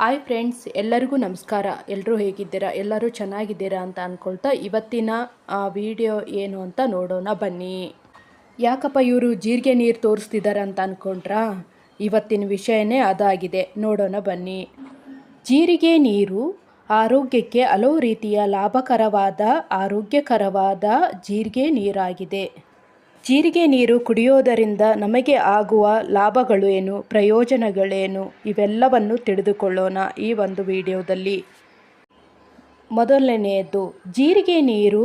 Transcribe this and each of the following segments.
Hi friends ಎಲ್ಲರಿಗೂ ನಮಸ್ಕಾರ. ಎಲ್ಲರೂ ಹೇಗಿದ್ದೀರಾ? ಎಲ್ಲರೂ ಚೆನ್ನಾಗಿದ್ದೀರಾ ಅಂತ ಅಂದ್ಕೊಳ್ತಾ ಇವತ್ತಿನ ವಿಡಿಯೋ ಏನು ಅಂತ ನೋಡೋಣ ಬನ್ನಿ. ಯಾಕಪ್ಪ ಇವರು ಜೀರಿಗೆ ನೀರು ತೋರಿಸ್ತಿದ್ದಾರೆ ಅಂತ ಅಂದ್ಕೊಂಡ್ರಾ ಇವತ್ತಿನ ವಿಷಯನೇ ಅದಾಗಿದೆ. ನೋಡೋಣ ಬನ್ನಿ. ಜೀರಿಗೆ ನೀರು ಆರೋಗ್ಯಕ್ಕೆ ಹಲವು ರೀತಿಯ ಲಾಭಕರವಾದ, ಆರೋಗ್ಯಕರವಾದ ಜೀರಿಗೆ ನೀರಾಗಿದೆ. ಜೀರಿಗೆ ನೀರು ಕುಡಿಯೋದರಿಂದ ನಮಗೆ ಆಗುವ ಲಾಭಗಳು ಏನು ಪ್ರಯೋಜನಗಳೇನು ಇವೆಲ್ಲವನ್ನು ತಿಳಿದುಕೊಳ್ಳೋಣ ಈ ಒಂದು ವಿಡಿಯೋದಲ್ಲಿ. ಮೊದಲನೆಯದು, ಜೀರಿಗೆ ನೀರು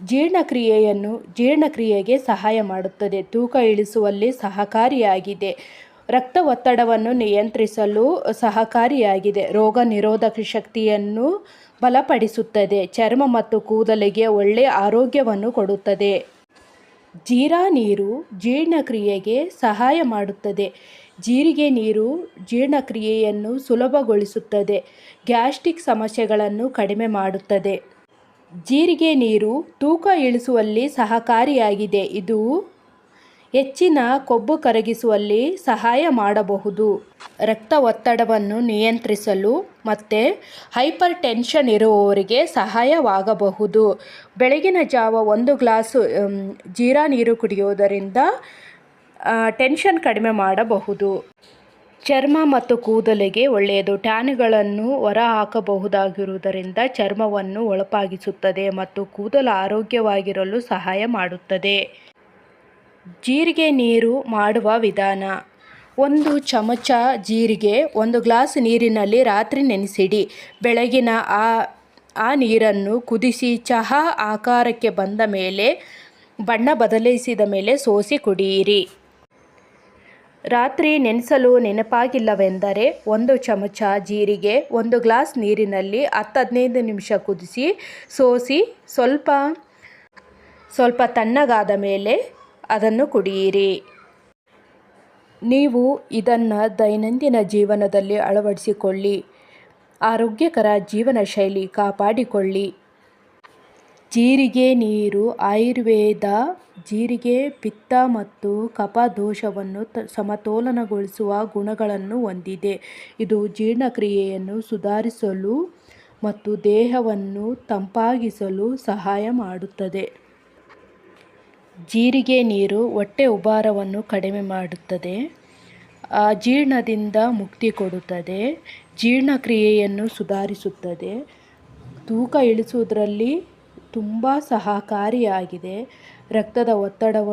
ಜೀರ್ಣಕ್ರಿಯೆಯನ್ನು ಜೀರ್ಣಕ್ರಿಯೆಗೆ ಸಹಾಯ ಮಾಡುತ್ತದೆ. ತೂಕ ಇಳಿಸುವಲ್ಲಿ ಸಹಕಾರಿಯಾಗಿದೆ. ರಕ್ತ ಒತ್ತಡವನ್ನು ನಿಯಂತ್ರಿಸಲು ಸಹಕಾರಿಯಾಗಿದೆ. ರೋಗ ನಿರೋಧಕ ಶಕ್ತಿಯನ್ನು ಬಲಪಡಿಸುತ್ತದೆ. ಚರ್ಮ ಮತ್ತು ಕೂದಲಿಗೆ ಒಳ್ಳೆಯ ಆರೋಗ್ಯವನ್ನು ಕೊಡುತ್ತದೆ. ಜೀರಾ ನೀರು ಜೀರ್ಣಕ್ರಿಯೆಗೆ ಸಹಾಯ ಮಾಡುತ್ತದೆ. ಜೀರಿಗೆ ನೀರು ಜೀರ್ಣಕ್ರಿಯೆಯನ್ನು ಸುಲಭಗೊಳಿಸುತ್ತದೆ. ಗ್ಯಾಸ್ಟ್ರಿಕ್ ಸಮಸ್ಯೆಗಳನ್ನು ಕಡಿಮೆ ಮಾಡುತ್ತದೆ. ಜೀರಿಗೆ ನೀರು ತೂಕ ಇಳಿಸುವಲ್ಲಿ ಸಹಕಾರಿಯಾಗಿದೆ. ಇದು ಹೆಚ್ಚಿನ ಕೊಬ್ಬು ಕರಗಿಸುವಲ್ಲಿ ಸಹಾಯ ಮಾಡಬಹುದು. ರಕ್ತ ಒತ್ತಡವನ್ನು ನಿಯಂತ್ರಿಸಲು ಮತ್ತು ಹೈಪರ್ ಟೆನ್ಷನ್ ಇರುವವರಿಗೆ ಸಹಾಯವಾಗಬಹುದು. ಬೆಳಗಿನ ಜಾವ ಒಂದು ಗ್ಲಾಸು ಜೀರಾ ನೀರು ಕುಡಿಯುವುದರಿಂದ ಟೆನ್ಷನ್ ಕಡಿಮೆ ಮಾಡಬಹುದು. ಚರ್ಮ ಮತ್ತು ಕೂದಲಿಗೆ ಒಳ್ಳೆಯದು. ಟ್ಯಾನ್ಗಳನ್ನು ಹೊರಹಾಕಬಹುದಾಗಿರುವುದರಿಂದ ಚರ್ಮವನ್ನು ಒಳಪಾಗಿಸುತ್ತದೆ ಮತ್ತು ಕೂದಲು ಆರೋಗ್ಯವಾಗಿರಲು ಸಹಾಯ ಮಾಡುತ್ತದೆ. ಜೀರಿಗೆ ನೀರು ಮಾಡುವ ವಿಧಾನ. ಒಂದು ಚಮಚ ಜೀರಿಗೆ, ಒಂದು ಗ್ಲಾಸ್ ನೀರಿನಲ್ಲಿ ರಾತ್ರಿ ನೆನೆಸಿಡಿ. ಬೆಳಗಿನ ಆ ಆ ನೀರನ್ನು ಕುದಿಸಿ ಚಹಾ ಆಕಾರಕ್ಕೆ ಬಂದ ಮೇಲೆ, ಬಣ್ಣ ಬದಲಿಸಿದ ಮೇಲೆ ಸೋಸಿ ಕುಡಿಯಿರಿ. ರಾತ್ರಿ ನೆನೆಸಲು ನೆನಪಾಗಿಲ್ಲವೆಂದರೆ, ಒಂದು ಚಮಚ ಜೀರಿಗೆ, ಒಂದು ಗ್ಲಾಸ್ ನೀರಿನಲ್ಲಿ ಹತ್ತು ಹದಿನೈದು ನಿಮಿಷ ಕುದಿಸಿ, ಸೋಸಿ ಸ್ವಲ್ಪ ಸ್ವಲ್ಪ ತಣ್ಣಗಾದ ಮೇಲೆ ಅದನ್ನು ಕುಡಿಯಿರಿ. ನೀವು ಇದನ್ನು ದೈನಂದಿನ ಜೀವನದಲ್ಲಿ ಅಳವಡಿಸಿಕೊಳ್ಳಿ. ಆರೋಗ್ಯಕರ ಜೀವನ ಶೈಲಿ ಕಾಪಾಡಿಕೊಳ್ಳಿ. ಜೀರಿಗೆ ನೀರು, ಆಯುರ್ವೇದ, ಜೀರಿಗೆ, ಪಿತ್ತ ಮತ್ತು ಕಪ ದೋಷವನ್ನು ಸಮತೋಲನಗೊಳಿಸುವ ಗುಣಗಳನ್ನು ಹೊಂದಿದೆ. ಇದು ಜೀರ್ಣಕ್ರಿಯೆಯನ್ನು ಸುಧಾರಿಸಲು ಮತ್ತು ದೇಹವನ್ನು ತಂಪಾಗಿಸಲು ಸಹಾಯ ಮಾಡುತ್ತದೆ. ಜೀರಿಗೆ ನೀರು ಹೊಟ್ಟೆ ಉಬ್ಬರವನ್ನು ಕಡಿಮೆ ಮಾಡುತ್ತದೆ. ಅಜೀರ್ಣದಿಂದ ಮುಕ್ತಿ ಕೊಡುತ್ತದೆ. ಜೀರ್ಣಕ್ರಿಯೆಯನ್ನು ಸುಧಾರಿಸುತ್ತದೆ. ತೂಕ ಇಳಿಸುವುದರಲ್ಲಿ ತುಂಬ ಸಹಕಾರಿಯಾಗಿದೆ. ರಕ್ತದ ಒತ್ತಡವನ್ನು